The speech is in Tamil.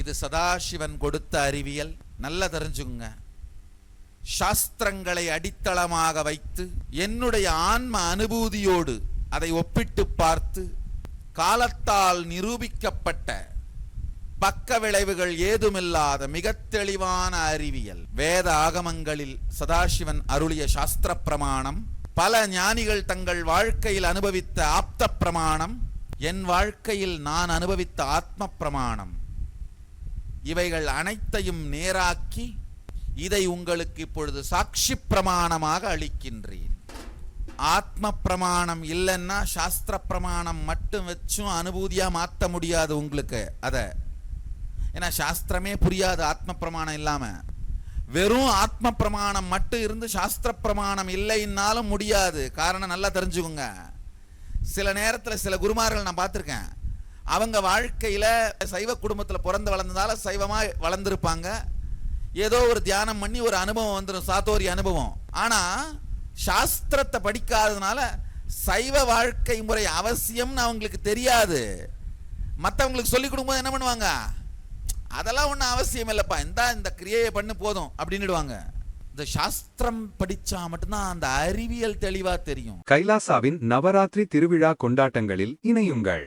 இது சதாசிவன் கொடுத்த அறிவியல். நல்லா தெரிஞ்சுங்க சாஸ்திரங்களை அடித்தளமாக வைத்து என்னுடைய ஆன்ம அனுபூதியோடு அதை ஒப்பிட்டு பார்த்து காலத்தால் நிரூபிக்கப்பட்ட பக்க விளைவுகள் ஏதுமில்லாத மிக தெளிவான அறிவியல். வேத ஆகமங்களில் சதாசிவன் அருளிய சாஸ்திர பிரமாணம் பல ஞானிகள் தங்கள் வாழ்க்கையில் அனுபவித்த ஆப்த பிரமாணம் என் வாழ்க்கையில் நான் அனுபவித்த ஆத்ம பிரமாணம். இவைகள் அனைத்தையும் நேராக்கி இதை உங்களுக்கு இப்பொழுது சாட்சி பிரமாணமாக அளிக்கின்றேன். ஆத்ம பிரமாணம் இல்லைன்னா சாஸ்திர பிரமாணம் மட்டும் வச்சும் அனுபூதியாக மாற்ற முடியாது உங்களுக்கு. அதை. ஏன்னா சாஸ்திரமே புரியாது ஆத்ம பிரமாணம் இல்லாமல் வெறும் ஆத்ம பிரமாணம் மட்டும் இருந்து சாஸ்திர பிரமாணம் இல்லைன்னாலும் முடியாது. காரணம் நல்லா தெரிஞ்சுக்கோங்க. சில நேரத்தில் சில குருமார்கள் நான் பார்த்துருக்கேன். அவங்க வாழ்க்கையில் சைவ குடும்பத்தில் பிறந்து வளர்ந்ததால சைவமாக வளர்ந்துருப்பாங்க. ஏதோ ஒரு தியானம் பண்ணி ஒரு அனுபவம் வந்துடும் சாத்தோரி அனுபவம். ஆனால் சாஸ்திரத்தை படிக்காததுனால சைவ வாழ்க்கை முறை அவசியம்னு அவங்களுக்கு தெரியாது. மற்றவங்களுக்கு சொல்லிக் கொடுக்கும்போது என்ன பண்ணுவாங்க? அதெல்லாம் ஒன்றும் அவசியம் இல்லைப்பா இந்தா இந்த கிரியையை பண்ணு போதும் அப்படின்னுடுவாங்க. இந்த சாஸ்திரம் படிச்சா மட்டும்தான் அந்த அறிவியல் தெளிவா தெரியும். கைலாசாவின் நவராத்திரி திருவிழா கொண்டாட்டங்களில் இணையுங்கள்.